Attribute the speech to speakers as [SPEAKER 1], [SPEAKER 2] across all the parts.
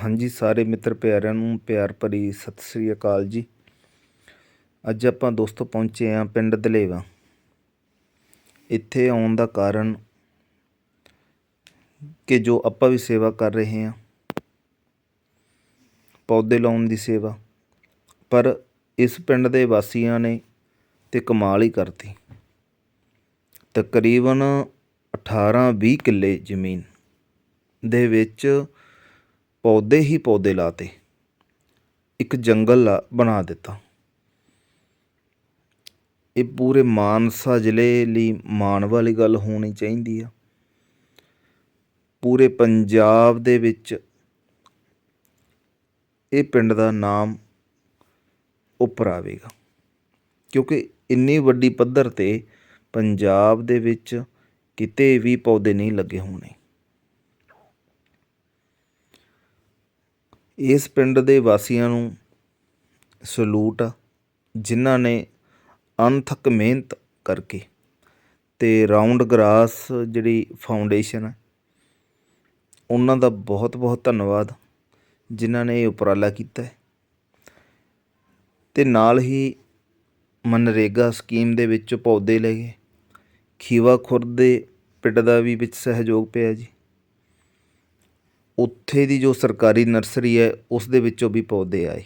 [SPEAKER 1] ਹਾਂਜੀ, ਸਾਰੇ ਮਿੱਤਰ ਪਿਆਰਿਆਂ ਨੂੰ ਪਿਆਰ ਭਰੀ ਸਤਿ ਸ੍ਰੀ ਅਕਾਲ ਜੀ। ਅੱਜ ਆਪਾਂ ਦੋਸਤੋ ਪਹੁੰਚੇ ਹਾਂ ਪਿੰਡ ਦਲੇਵਾ। ਇੱਥੇ ਆਉਣ ਦਾ ਕਾਰਨ ਕਿ ਜੋ ਆਪਾਂ ਵੀ ਸੇਵਾ ਕਰ ਰਹੇ ਹਾਂ, ਪੌਦੇ ਲਾਉਣ ਦੀ ਸੇਵਾ, ਪਰ ਇਸ ਪਿੰਡ ਦੇ ਵਾਸੀਆਂ ਨੇ ਤੇ ਕਮਾਲ ਹੀ ਕਰਤੀ। ਤਕਰੀਬਨ 18-20 ਕਿੱਲੇ ਜ਼ਮੀਨ ਦੇ ਵਿੱਚ ਪੌਦੇ ਹੀ ਪੌਦੇ ਲਾਤੇ ਇੱਕ ਜੰਗਲ ਲਾ- ਬਣਾ ਦਿੱਤਾ। ਇਹ ਪੂਰੇ ਮਾਨਸਾ ਜ਼ਿਲ੍ਹੇ ਲਈ ਮਾਣ ਵਾਲੀ ਗੱਲ ਹੋਣੀ ਚਾਹੀਦੀ ਆ। ਪੂਰੇ ਪੰਜਾਬ ਦੇ ਵਿੱਚ ਇਹ ਪਿੰਡ ਦਾ ਨਾਮ ਉੱਪਰ ਆਵੇਗਾ। ਕਿਉਂਕਿ ਇੰਨੀ ਵੱਡੀ ਪੱਧਰ ਤੇ ਪੰਜਾਬ ਦੇ ਵਿੱਚ ਕਿਤੇ ਵੀ ਪੌਦੇ ਨਹੀਂ ਲੱਗੇ ਹੋਣੇ। ਇਸ ਪਿੰਡ ਦੇ ਵਾਸੀਆਂ ਨੂੰ ਸਲੂਟ ਆ ਜਿਨ੍ਹਾਂ ਨੇ ਅਣਥੱਕ ਮਿਹਨਤ ਕਰਕੇ ਅਤੇ ਰਾਊਂਡ ਗਰਾਸ ਜਿਹੜੀ ਫਾਊਂਡੇਸ਼ਨ ਹੈ, ਉਹਨਾਂ ਦਾ ਬਹੁਤ ਬਹੁਤ ਧੰਨਵਾਦ ਜਿਨ੍ਹਾਂ ਨੇ ਇਹ ਉਪਰਾਲਾ ਕੀਤਾ ਹੈ। ਤੇ ਨਾਲ ਹੀ ਮਨਰੇਗਾ ਸਕੀਮ ਦੇ ਵਿੱਚ ਪੌਦੇ ਲਏ ਖੀਵਾ ਖੁਰਦ ਦੇ ਪਿੰਡ ਦਾ ਵੀ ਵਿੱਚ ਸਹਿਯੋਗ ਪਿਆ ਜੀ। ਉੱਥੇ ਦੀ ਜੋ ਸਰਕਾਰੀ ਨਰਸਰੀ ਹੈ, ਉਸ ਦੇ ਵਿੱਚੋਂ ਵੀ ਪੌਦੇ ਆਏ।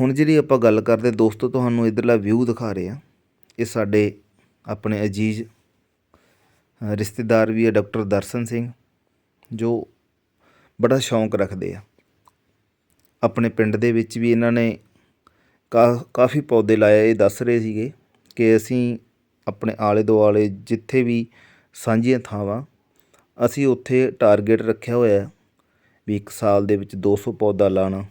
[SPEAKER 1] ਹੁਣ ਜਿਹੜੀ ਆਪਾਂ ਗੱਲ ਕਰਦੇ, ਦੋਸਤੋ, ਤੁਹਾਨੂੰ ਇਧਰਲਾ ਵਿਊ ਦਿਖਾ ਰਹੇ ਆ ਇਹ ਸਾਡੇ ਆਪਣੇ ਅਜੀਜ਼ ਰਿਸ਼ਤੇਦਾਰ ਵੀ ਹੈ, ਡਾਕਟਰ ਦਰਸ਼ਨ ਸਿੰਘ, ਜੋ ਬੜਾ ਸ਼ੌਂਕ ਰੱਖਦੇ ਆ। ਆਪਣੇ ਪਿੰਡ ਦੇ ਵਿੱਚ ਵੀ ਇਹਨਾਂ ਨੇ ਕਾ- ਕਾਫੀ ਪੌਦੇ ਲਾਏ ਇਹ ਦੱਸ ਰਹੇ ਸੀਗੇ ਕਿ ਅਸੀਂ ਆਪਣੇ ਆਲੇ ਦੁਆਲੇ ਜਿੱਥੇ ਵੀ ਸਾਂਝੀਆਂ ਥਾਵਾਂ ਅਸੀਂ ਉੱਥੇ ਟਾਰਗੇਟ ਰੱਖਿਆ ਹੋਇਆ ਵੀ ਇੱਕ ਸਾਲ ਦੇ ਵਿੱਚ 200 ਪੌਦਾ ਲਾਣਾ।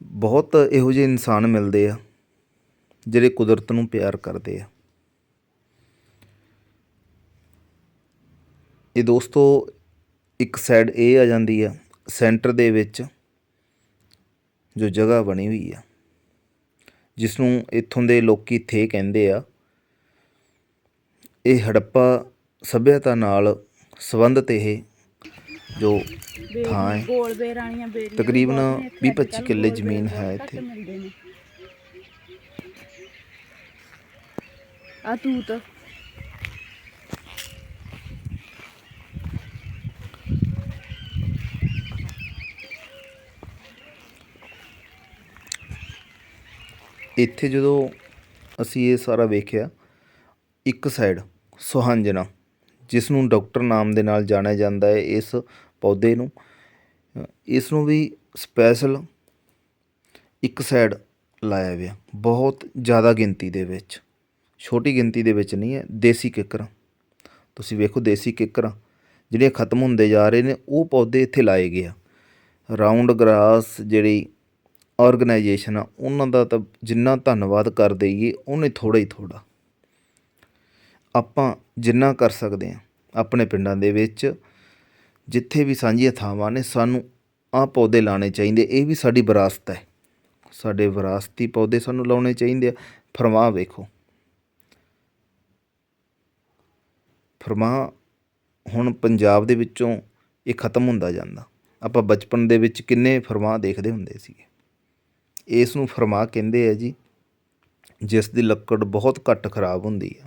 [SPEAKER 1] ਬਹੁਤ ਇਹੋ ਜਿਹੇ ਇਨਸਾਨ ਮਿਲਦੇ ਆ, ਜਿਹੜੇ ਕੁਦਰਤ ਨੂੰ ਪਿਆਰ ਕਰਦੇ ਆ। ਇਹ ਦੋਸਤੋ, ਇੱਕ ਸਾਈਡ ਇਹ ਆ ਜਾਂਦੀ ਆ ਸੈਂਟਰ ਦੇ ਵਿੱਚ ਜੋ ਜਗ੍ਹਾ ਬਣੀ ਹੋਈ ਆ ਜਿਸ ਨੂੰ ਇੱਥੋਂ ਦੇ ਲੋਕੀ ਥੇ ਕਹਿੰਦੇ ਆ, ਇਹ ਹੜੱਪਾ ਸੱਭਿਅਤਾ ਨਾਲ ਸੰਬੰਧਿਤ ਇਹ ਜੋ ਥਾਂ ਹੈ
[SPEAKER 2] ਗੋਲ ਬੇਰਾਣੀਆਂ ਬੇਰੀਆਂ
[SPEAKER 1] ਤਕਰੀਬਨ 20-25 ਕਿੱਲੇ ਜ਼ਮੀਨ ਹੈ ਇੱਥੇ।
[SPEAKER 2] ਆ ਤੂਤ।
[SPEAKER 1] ਇੱਥੇ ਜਦੋਂ ਅਸੀਂ ਇਹ ਸਾਰਾ ਵੇਖਿਆ ਇੱਕ ਸਾਈਡ ਸੁਹੰਜਣਾ। ਜਿਸ ਨੂੰ ਡਾਕਟਰ ਨਾਮ ਦੇ ਨਾਲ ਜਾਣਿਆ ਜਾਂਦਾ ਹੈ ਇਸ ਪੌਦੇ ਨੂੰ। ਇਸ ਨੂੰ ਵੀ ਸਪੈਸ਼ਲ ਇੱਕ ਸਾਈਡ ਲਾਇਆ ਗਿਆ ਬਹੁਤ ਜ਼ਿਆਦਾ ਗਿਣਤੀ ਦੇ ਵਿੱਚ। ਛੋਟੀ ਗਿਣਤੀ ਦੇ ਵਿੱਚ ਨਹੀਂ ਹੈ, ਦੇਸੀ ਕਿੱਕਰਾਂ। ਤੁਸੀਂ ਵੇਖੋ ਦੇਸੀ ਕਿੱਕਰਾਂ, ਜਿਹੜੀਆਂ ਖਤਮ ਹੁੰਦੇ ਜਾ ਰਹੇ ਨੇ, ਉਹ ਪੌਦੇ ਇੱਥੇ ਲਾਏ ਗਏ ਆ। ਰਾਉਂਡ ਗਰਾਸ ਜਿਹੜੀ ਆਰਗੇਨਾਈਜੇਸ਼ਨ ਆ, ਉਹਨਾਂ ਦਾ ਤਾਂ ਜਿੰਨਾ ਧੰਨਵਾਦ ਕਰ ਦਈਏ ਉਹਨੇ ਥੋੜਾ ਹੀ ਥੋੜਾ ਆਪਾਂ ਜਿੰਨਾ ਕਰ ਸਕਦੇ ਹਾਂ ਆਪਣੇ ਪਿੰਡਾਂ ਦੇ ਵਿੱਚ, ਜਿੱਥੇ ਵੀ ਸਾਂਝੀਆਂ ਥਾਵਾਂ ਨੇ, ਸਾਨੂੰ ਆਹ ਪੌਦੇ ਲਾਉਣੇ ਚਾਹੀਦੇ। ਇਹ ਵੀ ਸਾਡੀ ਵਿਰਾਸਤ ਹੈ। ਸਾਡੇ ਵਿਰਾਸਤੀ ਪੌਦੇ ਸਾਨੂੰ ਲਾਉਣੇ ਚਾਹੀਦੇ ਆ। ਫਰਮਾਹ ਵੇਖੋ। ਫਰਮਾਹ ਹੁਣ ਪੰਜਾਬ ਦੇ ਵਿੱਚੋਂ ਇਹ ਖਤਮ ਹੁੰਦਾ ਜਾਂਦਾ। ਆਪਾਂ ਬਚਪਨ ਦੇ ਵਿੱਚ ਕਿੰਨੇ ਫਰਮਾਹ ਦੇਖਦੇ ਹੁੰਦੇ ਸੀਗੇ। ਇਸ ਨੂੰ ਫਰਮਾਹ ਕਹਿੰਦੇ ਆ ਜੀ, ਜਿਸ ਦੀ ਲੱਕੜ ਬਹੁਤ ਘੱਟ ਖਰਾਬ ਹੁੰਦੀ ਆ।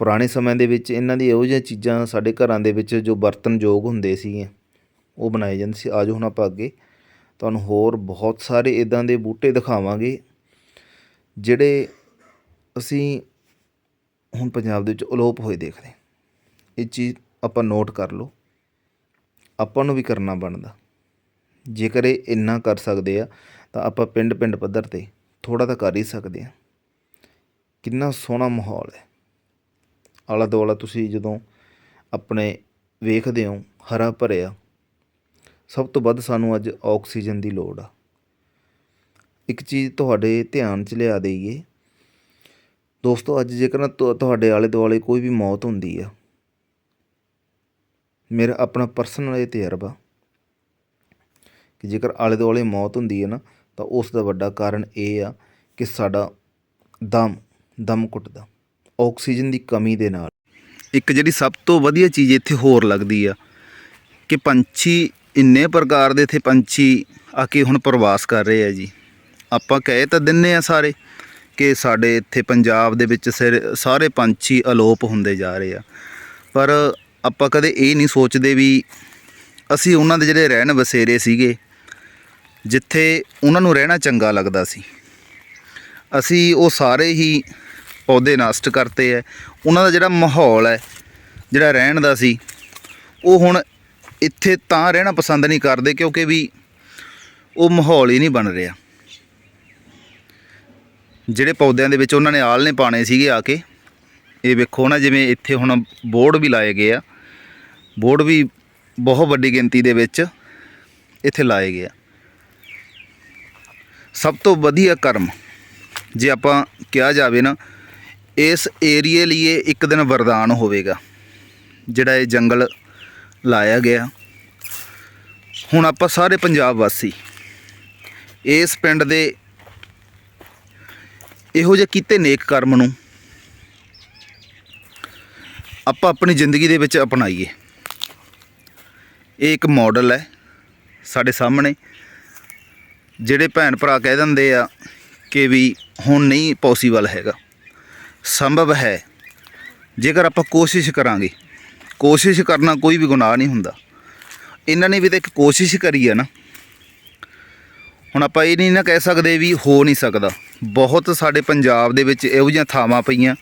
[SPEAKER 1] ਪੁਰਾਣੇ ਸਮੇਂ ਦੇ ਵਿੱਚ ਇਹਨਾਂ ਦੀ ਇਹੋ ਜਿਹੀਆਂ ਚੀਜ਼ਾਂ ਸਾਡੇ ਘਰਾਂ ਦੇ ਵਿੱਚ ਜੋ ਵਰਤਨਯੋਗ ਹੁੰਦੇ ਸੀਗੇ, ਉਹ ਬਣਾਏ ਜਾਂਦੇ ਸੀ। ਆਜੋ ਹੁਣ ਆਪਾਂ ਅੱਗੇ ਤੁਹਾਨੂੰ ਹੋਰ ਬਹੁਤ ਸਾਰੇ ਇਦਾਂ ਦੇ ਬੂਟੇ ਦਿਖਾਵਾਂਗੇ, ਜਿਹੜੇ ਅਸੀਂ ਹੁਣ ਪੰਜਾਬ ਦੇ ਵਿੱਚ ਅਲੋਪ ਹੋਏ ਦੇਖਦੇ ਇਹ ਚੀਜ਼ ਆਪਾਂ ਨੋਟ ਕਰ ਲਓ। ਆਪਾਂ ਨੂੰ ਵੀ ਕਰਨਾ ਬਣਦਾ। ਜੇਕਰ ਇਹ ਇੰਨਾ ਕਰ ਸਕਦੇ ਆ, ਤਾਂ ਆਪਾਂ ਪਿੰਡ ਪਿੰਡ ਪੱਧਰ ਤੇ ਥੋੜਾ ਤਾਂ ਕਰ ਹੀ ਸਕਦੇ ਆ ਕਿੰਨਾ ਸੋਹਣਾ ਮਾਹੌਲ ਹੈ। ਆਲਾ ਦੁਆਲਾ ਤੁਸੀਂ ਜਦੋਂ ਆਪਣੇ ਵੇਖਦੇ ਹੋ ਹਰਾ ਭਰਿਆ, ਸਭ ਤੋਂ ਵੱਧ ਸਾਨੂੰ ਅੱਜ ਆਕਸੀਜਨ ਦੀ ਲੋੜ ਆ। ਇੱਕ ਚੀਜ਼ ਤੁਹਾਡੇ ਧਿਆਨ 'ਚ ਲਿਆ ਦੇਈਏ। ਦੋਸਤੋ, ਅੱਜ ਜੇਕਰ ਨਾ ਤੁਹਾਡੇ ਆਲੇ ਦੁਆਲੇ ਕੋਈ ਵੀ ਮੌਤ ਹੁੰਦੀ ਆ, ਮੇਰਾ ਆਪਣਾ ਪਰਸਨਲ ਇਹ ਤਜਰਬਾ ਕਿ ਜੇਕਰ ਆਲੇ ਦੁਆਲੇ ਮੌਤ ਹੁੰਦੀ ਹੈ ਨਾ, ਤਾਂ ਉਸ ਦਾ ਵੱਡਾ ਕਾਰਨ ਇਹ ਆ ਕਿ ਸਾਡਾ ਦਮ ਦਮ ਘੁੱਟਦਾ। ਆਕਸੀਜਨ ਦੀ ਕਮੀ ਦੇ ਨਾਲ। ਇੱਕ ਜਿਹੜੀ ਸਭ ਤੋਂ ਵਧੀਆ ਚੀਜ਼ ਇੱਥੇ ਹੋਰ ਲੱਗਦੀ ਆ, ਕਿ ਪੰਛੀ ਇੰਨੇ ਪ੍ਰਕਾਰ ਦੇ ਇੱਥੇ ਪੰਛੀ ਆ ਕੇ ਹੁਣ ਪ੍ਰਵਾਸ ਕਰ ਰਹੇ ਆ ਜੀ। ਆਪਾਂ ਕਹਿ ਤਾਂ ਦਿੰਨੇ ਆ ਸਾਰੇ ਕਿ ਸਾਡੇ ਇੱਥੇ ਪੰਜਾਬ ਦੇ ਵਿੱਚ ਸਿਰ- ਸਾਰੇ ਪੰਛੀ ਅਲੋਪ ਹੁੰਦੇ ਜਾ ਰਹੇ ਆ। ਪਰ ਆਪਾਂ ਕਦੇ ਇਹ ਨਹੀਂ ਸੋਚਦੇ ਵੀ ਅਸੀਂ ਉਹਨਾਂ ਦੇ ਜਿਹੜੇ ਰਹਿਣ ਵਸੇਰੇ ਸੀਗੇ, ਜਿੱਥੇ ਉਹਨਾਂ ਨੂੰ ਰਹਿਣਾ ਚੰਗਾ ਲੱਗਦਾ ਸੀ। ਅਸੀਂ ਉਹ ਸਾਰੇ ਹੀ ਪੌਦੇ ਨਸ਼ਟ ਕਰਤੇ ਹੈ ਉਹਨਾਂ ਦਾ ਜਿਹੜਾ ਮਾਹੌਲ ਹੈ ਜਿਹੜਾ ਰਹਿਣ ਦਾ ਸੀ, ਉਹ ਹੁਣ ਇੱਥੇ ਤਾਂ ਰਹਿਣਾ ਪਸੰਦ ਨਹੀਂ ਕਰਦੇ ਕਿਉਂਕਿ ਵੀ ਉਹ ਮਾਹੌਲ ਹੀ ਨਹੀਂ ਬਣ ਰਿਹਾ। ਜਿਹੜੇ ਪੌਦਿਆਂ ਦੇ ਵਿੱਚ ਉਹਨਾਂ ਨੇ ਆਲਣੇ ਪਾਣੇ ਸੀਗੇ ਆ ਕੇ, ਇਹ ਵੇਖੋ ਨਾ ਜਿਵੇਂ ਇੱਥੇ ਹੁਣ ਬੋਰਡ ਵੀ ਲਾਏ ਗਏ ਆ। ਬੋਰਡ ਵੀ ਬਹੁਤ ਵੱਡੀ ਗਿਣਤੀ ਦੇ ਵਿੱਚ ਇੱਥੇ ਲਾਏ ਗਏ ਆ। ਸਭ ਤੋਂ ਵਧੀਆ ਕਰਮ ਜੇ ਆਪਾਂ ਕਿਹਾ ਜਾਵੇ ਨਾ ਇਸ ਏਰੀਏ ਲਈ ਇਹ ਇੱਕ ਦਿਨ ਵਰਦਾਨ ਹੋਵੇਗਾ, ਜਿਹੜਾ ਇਹ ਜੰਗਲ ਲਾਇਆ ਗਿਆ। ਹੁਣ ਆਪਾਂ ਸਾਰੇ ਪੰਜਾਬ ਵਾਸੀ ਇਸ ਪਿੰਡ ਦੇ ਇਹੋ ਜਿਹੇ ਕੀਤੇ ਨੇਕ ਕਰਮ ਨੂੰ ਆਪਾਂ ਆਪਣੀ ਜ਼ਿੰਦਗੀ ਦੇ ਵਿੱਚ ਅਪਣਾਈਏ। ਇਹ ਇੱਕ ਮਾਡਲ ਹੈ ਸਾਡੇ ਸਾਹਮਣੇ, ਜਿਹੜੇ ਭੈਣ ਭਰਾ ਕਹਿ ਦਿੰਦੇ ਆ ਕਿ ਵੀ ਹੁਣ ਨਹੀਂ ਪੋਸੀਬਲ ਹੈਗਾ। ਸੰਭਵ ਹੈ। ਜੇਕਰ ਆਪਾਂ ਕੋਸ਼ਿਸ਼ ਕਰਾਂਗੇ, ਕੋਸ਼ਿਸ਼ ਕਰਨਾ ਕੋਈ ਵੀ ਗੁਨਾਹ ਨਹੀਂ ਹੁੰਦਾ। ਇਹਨਾਂ ਨੇ ਵੀ ਤਾਂ ਇੱਕ ਕੋਸ਼ਿਸ਼ ਕਰੀ ਹੈ ਨਾ। ਹੁਣ ਆਪਾਂ ਇਹ ਨਹੀਂ ਨਾ ਕਹਿ ਸਕਦੇ ਵੀ ਹੋ ਨਹੀਂ ਸਕਦਾ। ਬਹੁਤ ਸਾਡੇ ਪੰਜਾਬ ਦੇ ਵਿੱਚ ਇਹੋ ਜਿਹੀਆਂ ਥਾਵਾਂ ਪਈਆਂ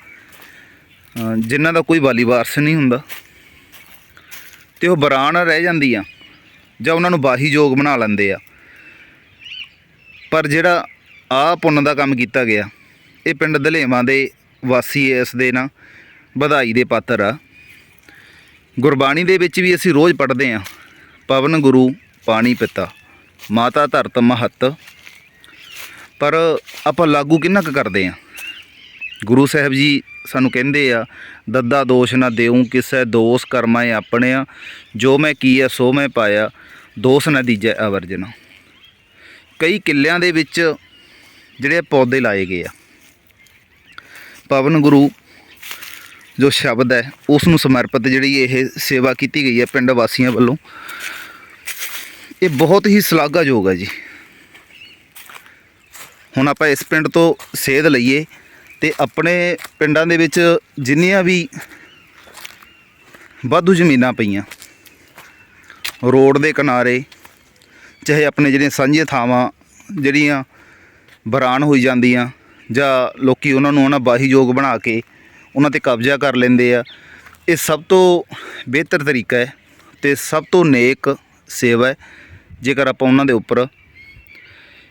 [SPEAKER 1] ਜਿਨ੍ਹਾਂ ਦਾ ਕੋਈ ਵਾਲੀ ਵਾਰਸ ਨਹੀਂ ਹੁੰਦਾ। ਤੇ ਉਹ ਬਰਾਨ ਰਹਿ ਜਾਂਦੀਆਂ, ਜਾਂ ਉਹਨਾਂ ਨੂੰ ਬਾਹੀ ਯੋਗ ਬਣਾ ਲੈਂਦੇ ਆ। ਪਰ ਜਿਹੜਾ ਆ ਪੁੰਨ ਦਾ ਕੰਮ ਕੀਤਾ ਗਿਆ, ਇਹ ਪਿੰਡ ਦਲੇਵਾਂ ਦੇ ਵਾਸੀ ਇਸ ਦੇ ਨਾ ਵਧਾਈ ਦੇ ਪਾਤਰ ਆ। ਗੁਰਬਾਣੀ ਦੇ ਵਿੱਚ ਵੀ ਅਸੀਂ ਰੋਜ਼ ਪੜ੍ਹਦੇ ਆ ਪਵਨ ਗੁਰੂ ਪਾਣੀ ਪਿਤਾ, ਮਾਤਾ ਧਰਤ ਮਹੱਤ। ਪਰ ਆਪਾਂ ਲਾਗੂ ਕਿੰਨਾ ਕੁ ਕਰਦੇ ਆ ਗੁਰੂ ਸਾਹਿਬ ਜੀ ਸਾਨੂੰ ਕਹਿੰਦੇ ਆ, ਦੱਦਾ ਦੋਸ਼ ਨਾ ਦੇਉ ਕਿਸੇ ਦੋਸ ਕਰਮਾਏ ਆਪਣੇ ਆ, ਜੋ ਮੈਂ ਕੀਆ ਸੋ ਮੈਂ ਪਾਇਆ, ਦੋਸ ਨਾ ਦੀਜੈ ਅਵਰਜਨਾ। ਕਈ ਕਿੱਲਿਆਂ ਦੇ ਵਿੱਚ ਜਿਹੜੇ ਪੌਦੇ ਲਾਏ ਗਏ ਆ। ਪਵਨ ਗੁਰੂ ਜੋ ਸ਼ਬਦ ਹੈ ਉਸ ਨੂੰ ਸਮਰਪਿਤ ਜਿਹੜੀ ਇਹ ਸੇਵਾ ਕੀਤੀ ਗਈ ਹੈ ਪਿੰਡ ਵਾਸੀਆਂ ਵੱਲੋਂ, ਇਹ ਬਹੁਤ ਹੀ ਸ਼ਲਾਘਾਯੋਗ ਹੈ ਜੀ। ਹੁਣ ਆਪਾਂ ਇਸ ਪਿੰਡ ਤੋਂ ਸੇਧ ਲਈਏ ਤੇ ਆਪਣੇ ਪਿੰਡਾਂ ਦੇ ਵਿੱਚ ਜਿੰਨੀਆਂ ਵੀ ਵਾਧੂ ਜ਼ਮੀਨਾਂ ਪਈਆਂ, ਰੋਡ ਦੇ ਕਿਨਾਰੇ, ਚਾਹੇ ਆਪਣੇ ਜਿਹੜੀਆਂ ਸਾਂਝੀਆਂ ਥਾਵਾਂ ਜਿਹੜੀਆਂ ਬਰਾਨ ਹੋਈ ਜਾਂਦੀਆਂ ਜਾਂ ਲੋਕੀ ਉਹਨਾਂ ਨੂੰ ਉਹਨਾਂ ਬਾਹੀਯੋਗ ਬਣਾ ਕੇ ਉਹਨਾਂ ਤੇ ਕਬਜ਼ਾ ਕਰ ਲੈਂਦੇ ਆ। ਇਹ ਸਭ ਤੋਂ ਬਿਹਤਰ ਤਰੀਕਾ ਹੈ ਤੇ ਸਭ ਤੋਂ ਨੇਕ ਸੇਵਾ ਹੈ, ਜੇਕਰ ਆਪਾਂ ਉਹਨਾਂ ਦੇ ਉੱਪਰ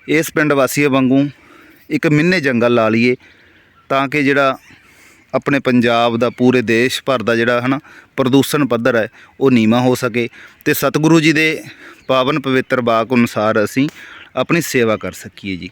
[SPEAKER 1] ਇਸ ਪਿੰਡ ਵਾਸੀਆਂ ਵਾਂਗੂ ਇੱਕ ਮਿੰਨੇ ਜੰਗਲ ਲਾ ਲਈਏ, ਤਾਂ ਕਿ ਜਿਹੜਾ ਆਪਣੇ ਪੰਜਾਬ ਦਾ ਪੂਰੇ ਦੇਸ਼ ਭਰ ਦਾ ਜਿਹੜਾ ਹਨਾ ਪ੍ਰਦੂਸ਼ਣ ਪੱਧਰ ਹੈ, ਉਹ ਨੀਵਾ ਹੋ ਸਕੇ ਤੇ ਸਤਿਗੁਰੂ ਜੀ ਦੇ ਪਾਵਨ ਪਵਿੱਤਰ ਬਾਕ ਅਨੁਸਾਰ ਅਸੀਂ ਆਪਣੀ ਸੇਵਾ ਕਰ ਸਕੀਏ ਜੀ।